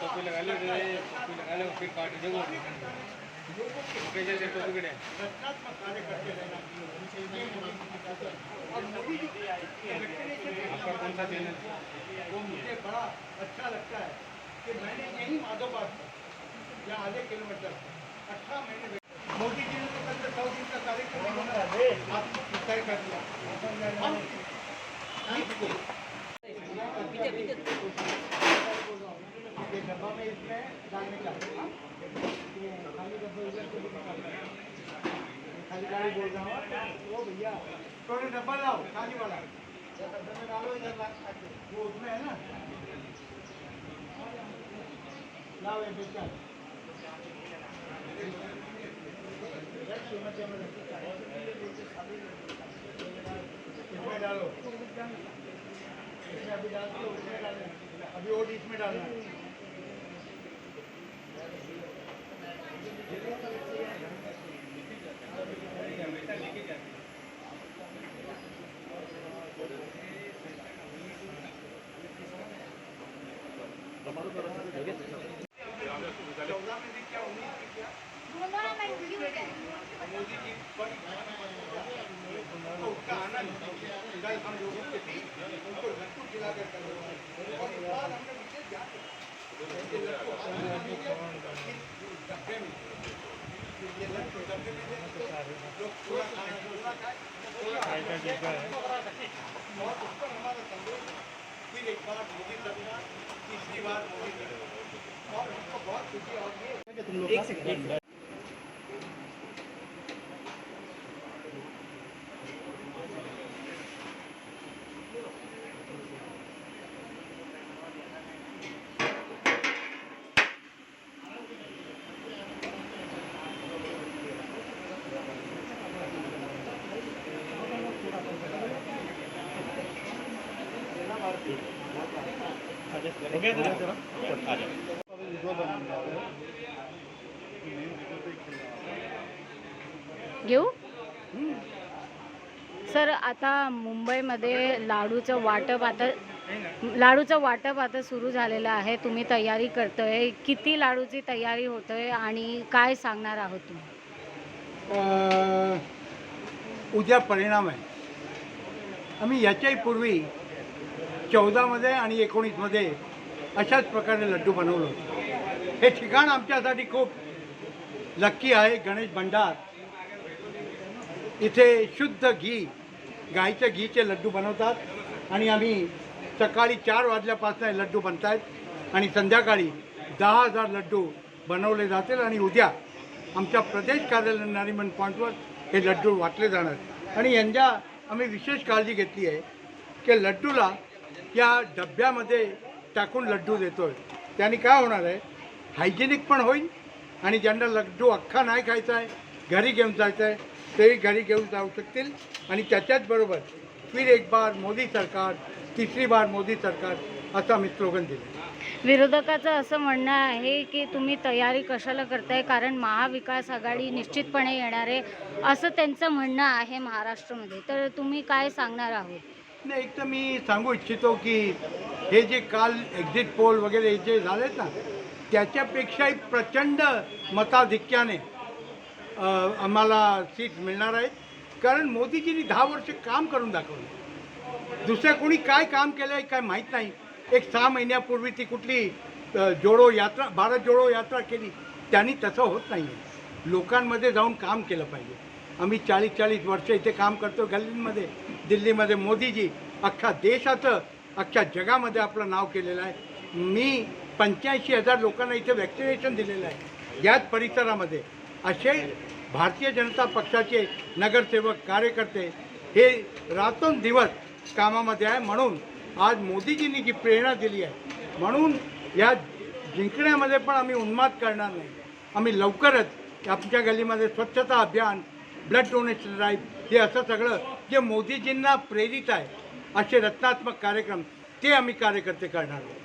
टोपी लगा लो टोपी लगा लो फिर काट दो कैसे से टोपी आपका कौन सा चैनल? वो मुझे बड़ा अच्छा लगता है कि मैंने यही माधोबाद या आधे किलोमीटर अठारह महीने मोदी जी ने तो कल सौ दिन का कार्यक्रम तय कर दिया। इसमें डालने का खाली खाली गाड़ी बोल रहा हूँ वो भैया थोड़े डब्बा लाओ खाली वाला डब्बे में डालो इधर वो उसमें है। ना लाओ ये बेचा इसमें डालो इसमें अभी डाल दो उसमें डालो अभी और इसमें डालना है चौदह में भी क्या उन्नीस में क्या मोदी जी बड़ी तो उसका आनंद कल हम लोगों के बीच उनको लट्टू खिलाकर कर रहे हैं। और इस बार हमने विशेष ध्यान डब्बे में ये लट्टू डब्बे में लोग पूरा खाना पूरा खाए और उस पर हमारा संदेश फिर एक बार मोदी सरकार तीसरी बार मोदी सरकार और हमको बहुत खुशी होगी। घेऊ? सर आता मुंबईमध्ये लाडूचं वाटप आता लाडूचं वाटप आता सुरू झालेलं आहे. तुम्ही तयारी करतोय. किती लाडूची तयारी होतोय आणि काय सांगणार आहोत तुम्ही? उद्या परिणाम आहे. आम्ही याच्याही पूर्वी चौदामध्ये आणि एकोणीसमध्ये अशाच प्रकारे लड्डू बनवलं होतं. हे ठिकाण आमच्यासाठी खूप लक्की आहे गणेश भंडार. इथे शुद्ध घी गाईच्या घीचे लड्डू बनवतात आणि आम्ही सकाळी चार वाजल्यापासून लड्डू बनत आहेत आणि संध्याकाळी दहा हजार लड्डू बनवले जातील आणि उद्या आमच्या प्रदेश कार्यालय नारीमन पॉईंटवर हे लड्डू वाटले जाणार. आणि यांच्या आम्ही विशेष काळजी घेतली आहे की लड्डूला या डब्यामध्ये टाकून लड्डू देतो आहे त्याने काय होणार आहे? हायजेनिक पण होईल आणि ज्यांना लड्डू अख्खा नाही खायचा आहे घरी घेऊन जायचं आहे तेही घरी घेऊन जाऊ शकतील. आणि त्याच्याच बरोबर फिर एक बार मोदी सरकार तिसरी बार मोदी सरकार असा मी स्लोगन दिला विरोधकाचं असं म्हणणं आहे की तुम्ही तयारी कशाला करताय? कारण महाविकास आघाडी निश्चितपणे येणार आहे असं त्यांचं म्हणणं आहे महाराष्ट्रामध्ये. तर तुम्ही काय सांगणार आहोत? नाही एक तर मी सांगू इच्छितो की हे जे काल एक्झिट पोल वगैरे जे झालेत ना त्याच्यापेक्षाही प्रचंड मताधिक्याने आम्हाला सीट मिळणार आहेत. कारण मोदीजींनी दहा वर्ष काम करून दाखवलं. दुसऱ्या कोणी काय काम केलं आहे काय माहीत नाही. एक सहा महिन्यापूर्वी ती कुठली जोडो यात्रा भारत जोडो यात्रा केली. त्यांनी तसं होत नाही आहे लोकांमध्ये जाऊन काम केलं पाहिजे. आम्ही चाळीस चाळीस वर्ष इथे काम करतो गल्लींमध्ये दिल्लीमध्ये मोदीजी अख्ख्या देशाचं अख्ख्या जगामध्ये आपलं नाव केलेलं आहे. मी पंच्याऐंशी हजार लोकांना इथे वॅक्सिनेशन दिलेलं आहे. याच परिसरामध्ये असे भारतीय जनता पक्षाचे नगरसेवक कार्यकर्ते हे रात्रंदिवस कामामध्ये आहे. म्हणून आज मोदीजींनी जी प्रेरणा दिली आहे म्हणून या जिंकण्यामध्ये पण आम्ही उन्माद करणार नाही. आम्ही लवकरच आमच्या गल्लीमध्ये स्वच्छता अभियान ब्लड डोनेशन ड्राईव्ह हे असं सगळं जे मोदीजींना प्रेरित आहे असे रचनात्मक कार्यक्रम ते आम्ही कार्यकर्ते करणार आहोत.